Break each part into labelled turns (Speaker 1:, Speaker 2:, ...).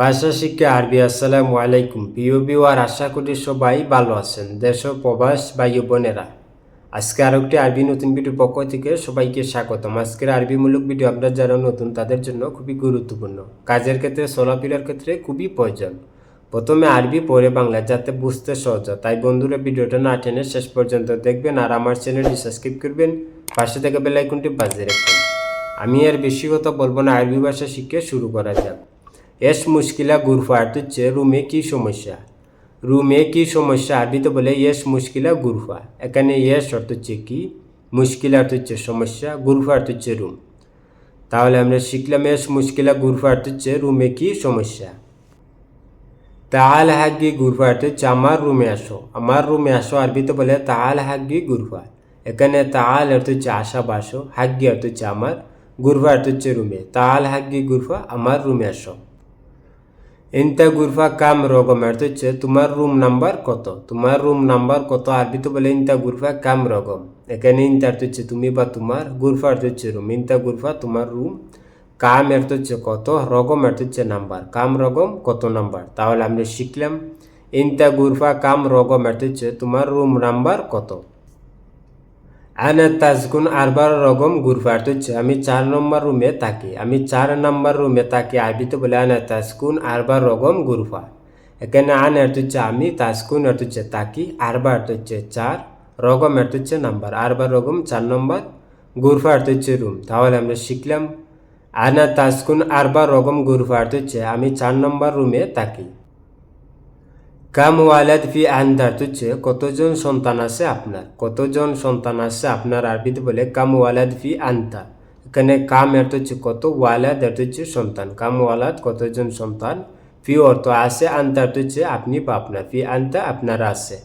Speaker 1: ভাষা শিক্ষা, আরবি, আসসালামু আলাইকুম। প্রিয় বিওয়ার আশা করি সবাই ভালো আছেন, দেশ প্রবাস ও বোনেরা। আজকে আরও একটি আরবি নতুন ভিডিও পক্ষ থেকে সবাইকে স্বাগতম। আজকের আরবিমূলক ভিডিও আপনার যারা নতুন, তাদের জন্য খুবই গুরুত্বপূর্ণ। কাজের ক্ষেত্রে, চলাফেরার ক্ষেত্রে খুবই প্রয়োজন। প্রথমে আরবি, পরে বাংলা, যাতে বুঝতে সহজ তাই বন্ধুরা, ভিডিওটা না টেনে শেষ পর্যন্ত দেখবেন আর আমার চ্যানেলটি সাবস্ক্রাইব করবেন। পাশে থেকে বেলাইকনটি বাজিয়ে রাখবেন। আমি আর বেশি কথা বলব না, আরবি ভাষা শিখে শুরু করা যাক। এস মুশকিলা গুরফা অর্থ হচ্ছে রুমে কি সমস্যা রুমে কি সমস্যা আরবিতে বলে ইয়েস মুশকিলা গুরফা এখানে ইয়েস অর্থ হচ্ছে কি মুশকিলা অর্থ হচ্ছে সমস্যা গুরফা অর্থ হচ্ছে রুম তাহলে আমরা শিখলাম এস মুশকিলা গুরফা হচ্ছে রুমে কি সমস্যা তাহাল হাগি গুরফা হচ্ছে আমার রুমে আসো আমার রুমে আসো আরবিতে বলে তাহাল হাগি গুরফা এখানে তাহাল অর্থ হচ্ছে আশা বাসো হাগি অর্থ হচ্ছে আমার গুরফা অর্থ হচ্ছে রুমে তাহাল হাগি গুরফা আমার রুমে আসো ইনতা গুরফা কাম রকম অর্থ হচ্ছে তোমার রুম নাম্বার কত? তোমার রুম নাম্বার কত? আরবিতে বলে ইনতা গুরফা কাম রকম এখানে ইনতা হচ্ছে তুমি বা তোমার, গুরফা হচ্ছে রুম ইনতা গুরফা তোমার রুম কাম অর্থ হচ্ছে কত? রকম অর্থ হচ্ছে নাম্বার কাম রকম কত নাম্বার তাহলে আমরা শিখলাম, ইনতা গুরফা কাম রকম অর্থ হচ্ছে তোমার রুম নাম্বার কত? আনা তাজকুন আরবার রকম গুরফা অর্থ হচ্ছে আমি চার নম্বর রুমে থাকি। আমি চার নম্বর রুমে থাকি আরবিতে বলে আনা তাজকুন আরবার রকম গুরফা। এখানে আন অর্থ হচ্ছে আমি, তাজকুন অর্থ হচ্ছে থাকি, আরবার হচ্ছে চার রকম অর্থ হচ্ছে নাম্বার। আরবার রকম চার নম্বর গুরফা হচ্ছে রুম। তাহলে আমরা শিখলাম। আনা তাজকুন আরবার রকম গুরফা অর্থ হচ্ছে। আমি চার নম্বর রুমে থাকি। কাম ওয়ালাদ ফি আন্দার হচ্ছে কতজন সন্তান আছে আপনার? কতজন সন্তান আছে আপনার আরবিতে বলে কাম ওয়ালাদ ফি আন্তা। এখানে কাম অর্থ হচ্ছে কত, ওয়ালাদ অর্থ হচ্ছে সন্তান। কাম ওয়ালাদ কতজন সন্তান? ফি অর্থ আছে, আন্তা অর্থ হচ্ছে আপনি বা আপনার। ফি আন্তা আপনার আছে।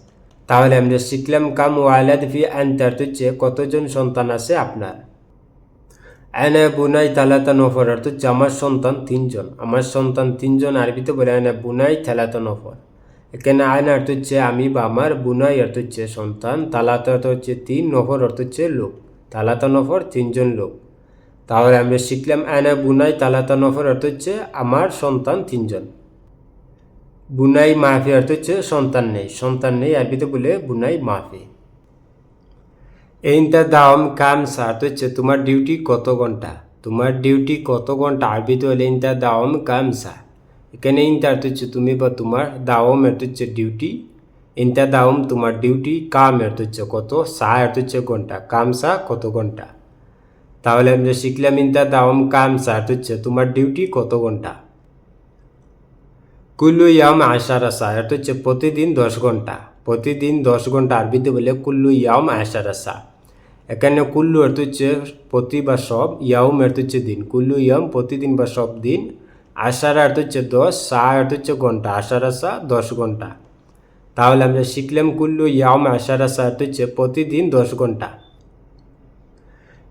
Speaker 1: তাহলে আমরা শিখলাম কাম ওয়ালাদ ফি আন্তা অর্থ হচ্ছে কতজন সন্তান আছে আপনার? আয়না বুনাই থালাতা নফর অর্থ আমার সন্তান তিনজন। আমার সন্তান তিনজন আরবিতে বলে আয়না বুনাই থালাতা নফর এখানে আয়না অর্থ হচ্ছে আমি বা আমার বুনাই অর্থ হচ্ছে সন্তান, তালাতা অর্থ হচ্ছে তিন, নফর অর্থ হচ্ছে লোক। তালাতা নফর তিনজন লোক। তাহলে আমরা শিখলাম আয়না বুনাই, তালাতা নফর অর্থ হচ্ছে আমার সন্তান তিনজন। বুনাই মাহফি অর্থ হচ্ছে সন্তান নেই। সন্তান নেই আরবিতে বলে বুনাই মাহফি এইটা দাম কাম সার্থ হচ্ছে তোমার ডিউটি কত ঘণ্টা? তোমার ডিউটি কত ঘণ্টা? আরবিতে হলে ইনতা দাম কাম সা এখানে ইনতা অর্থ হচ্ছে তুমি বা তোমার দাওম অর্থ হচ্ছে ডিউটি ইনতা দাওম তোমার ডিউটি কাম অর্থ হচ্ছে কত, সা অর্থ হচ্ছে ঘণ্টা, কাম সা কত ঘণ্টা। তাহলে আমরা শিখলাম ইনতা দাওম কাম সা হচ্ছে তোমার ডিউটি কত ঘণ্টা। কুল্লু ইয়াম আশারা সা অর্থ হচ্ছে প্রতিদিন দশ ঘণ্টা, প্রতিদিন দশ ঘণ্টা আরবিতে বলে কুল্লু ইয়াম আশারা সা। এখানে কুল্লু অর্থ হচ্ছে প্রতি বা সব ইয়াউম অর্থ হচ্ছে দিন, কুল্লু ইয়াম প্রতিদিন বা সব দিন আশারা অর্থ হচ্ছে দশ সা অর্থ হচ্ছে ঘণ্টা আশারা সা দশ ঘণ্টা। তাহলে আমরা শিখলাম কুল্লু ইয়াম আশারা সা অর্থ হচ্ছে প্রতিদিন দশ ঘণ্টা।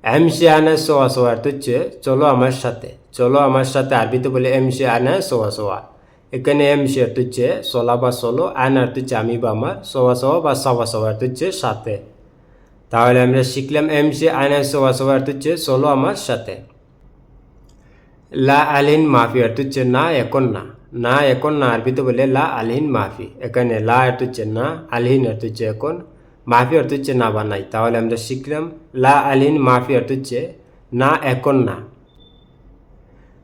Speaker 1: এমসি আনা সোয়া সোয়া অর্থ হচ্ছে চলো আমার সাথে, চলো আমার সাথে আরবিতে বলে এমসি আনা সোয়া সোয়া। এখানে এমসি অর্থ হচ্ছে চলা বা চলো আন অর্থ হচ্ছে আমি বা আমার, সোয়া সোয়া বা সবা সবা অর্থ হচ্ছে সাথে। তাহলে আমরা শিখলাম এমসি আনা সোয়া সোয়া অর্থ হচ্ছে চলো আমার সাথে। লা আলিন মাফি অর্থ হচ্ছে না এখন না না এখন না আরবিতে বলে লা আলহিন মাফি এখানে লা অর্থ হচ্ছে না আলহিন অর্থ হচ্ছে এখন মাফি অর্থ হচ্ছে না বা নাই তাহলে আমরা শিখলাম লা আলহিন মাফি অর্থ হচ্ছে না এখন না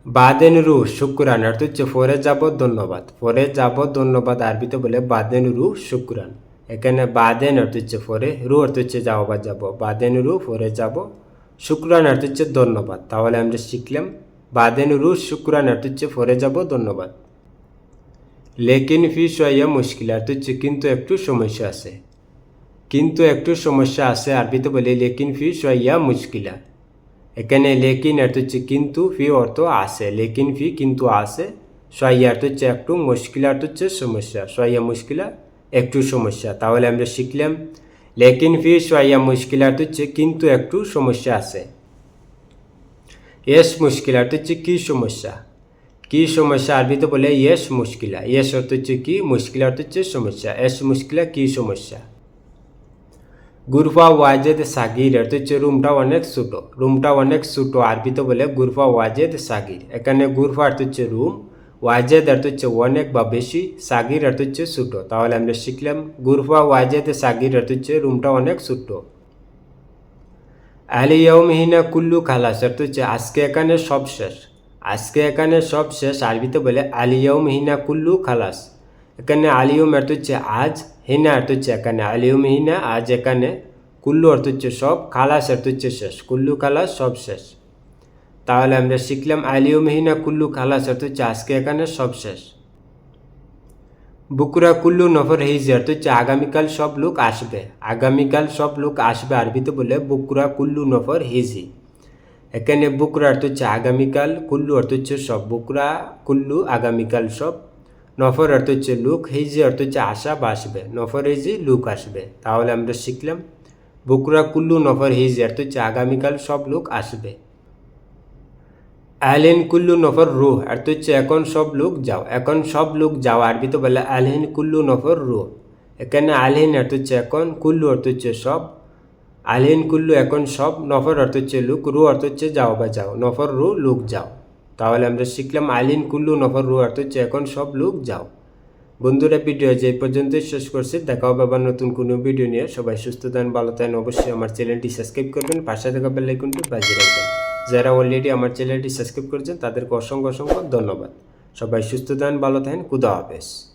Speaker 1: বাদেন রু শুক্রান অর্থ হচ্ছে ফরে যাব ধন্যবাদ ফরে যাব ধন্যবাদ আরবিতে বলে বাদেন রু শুক্রান এখানে বাদেন অর্থ হচ্ছে ফরে রু অর্থ হচ্ছে যাও বা যাব বাদেন রু ফরে যাব শুক্রান অর্থ হচ্ছে ধন্যবাদ তাহলে আমরা শিখলাম বাদেন রু শুক্রান হচ্ছে ফরে যাব, ধন্যবাদ। লেকিন ফি সয়া মুশকিল হচ্ছে কিন্তু একটু সমস্যা আছে। কিন্তু একটু সমস্যা আছে, আরবিতে বলে লেকিন ফি সয়া মুশকিলা। এখানে লেকিন অর্থ হচ্ছে কিন্তু ফি অর্থ আছে, লেকিন ফি কিন্তু আছে। সয়া অর্থ হচ্ছে একটু মুশকিল অর্থ হচ্ছে সমস্যা, সয়া মুশকিলা একটু সমস্যা। তাহলে আমরা শিখলাম, লেকিন ফি সয়া মুশকিল অর্থ হচ্ছে কিন্তু একটু সমস্যা আছে। এস মুশকিল অর্থ হচ্ছে কী সমস্যা কি সমস্যা আরবিতে বলে ইয়েস মুশকিলা ইয়েস অর্থ হচ্ছে কি মুশকিলা অর্থ হচ্ছে সমস্যা এস মুশকিলা কি সমস্যা গুরফা ওয়াজেদ সাগির অর্থ হচ্ছে রুমটা অনেক ছোটো রুমটা অনেক ছোটো আরবিতে বলে গুরফা ওয়াজেদ সাগির এখানে গুরফা অর্থ হচ্ছে রুম ওয়াজেদ অর্থ হচ্ছে অনেক বা বেশি সাগির অর্থ হচ্ছে ছোটো তাহলে আমরা শিখলাম গুরফা ওয়াজেদ সাগির অর্থ হচ্ছে রুমটা অনেক ছোটো আলিয়াউম হিনা কুল্লু খালাস অর্থ হচ্ছে আজকে এখানে সব শেষ। আজকে এখানে সব শেষ, আরবিতে বলে আলিয়াউম হিনা কুল্লু খালাস। এখানে আলিয়ম অর্থ হচ্ছে আজ, হিনা অর্থ হচ্ছে এখানে আলিয়ম হিনা আজ এখানে, কুল্লু অর্থ হচ্ছে সব, খালাস অর্থ হচ্ছে শেষ, কুল্লু খালাস সব শেষ। তাহলে আমরা শিখলাম আলিয়ম হিনা কুল্লু খালাস অর্থ হচ্ছে আজকে এখানে সব শেষ। বুকুরা কুল্লু নফর হেইজি অর্থ হচ্ছে আগামীকাল সব লোক আসবে। আগামীকাল সব লোক আসবে আরবিতে বলে বুকুরা কুল্লু নফর হেজি এখানে বুকুরা অর্থ হচ্ছে আগামীকাল, কুল্লু অর্থ হচ্ছে সব। বুকুরা কুল্লু, আগামীকাল সব। নফর অর্থ হচ্ছে লোক হেজি অর্থ হচ্ছে আসা বা আসবে। নফর হেজি লোক আসবে। তাহলে আমরা শিখলাম, বুকুরা কুল্লু নফর হেজি অর্থ হচ্ছে আগামীকাল সব লোক আসবে। আলহিন কুল্লু নফর রুহ। অর্থ হচ্ছে, এখন সব লোক যাও। এখন সব লোক যাও। আরবিতে বলে আলহিন কুল্লু নফর রুহ। এখানে আলহিন অর্থ হচ্ছে এখন, কুল্লু অর্থ হচ্ছে সব। আলহিন কুল্লু এখন সব, নফর অর্থ হচ্ছে লুক। রু অর্থ হচ্ছে যাও বা যাও। নফর রু লোক যাও। তাহলে আমরা শিখলাম আলিন কুল্লু নফর রু অর্থ হচ্ছে এখন সব লোক যাও। বন্ধুরা, ভিডিও যে পর্যন্তই শেষ করছি। দেখা হবে আবার নতুন কোনো ভিডিও নিয়ে। সবাই সুস্থ থাকেন, ভালো থাকেন। অবশ্যই আমার চ্যানেলটি সাবস্ক্রাইব করবেন। পাশে থাকা বেল আইকনটি বাজিয়ে রাখবেন। যারা অলরেডি আমার চ্যানেলটি সাবস্ক্রাইব করেছেন, তাদেরকে অসংখ্য অসংখ্য ধন্যবাদ। সবাই সুস্থ থাকেন, ভালো থাকেন কুদা হাফেজ।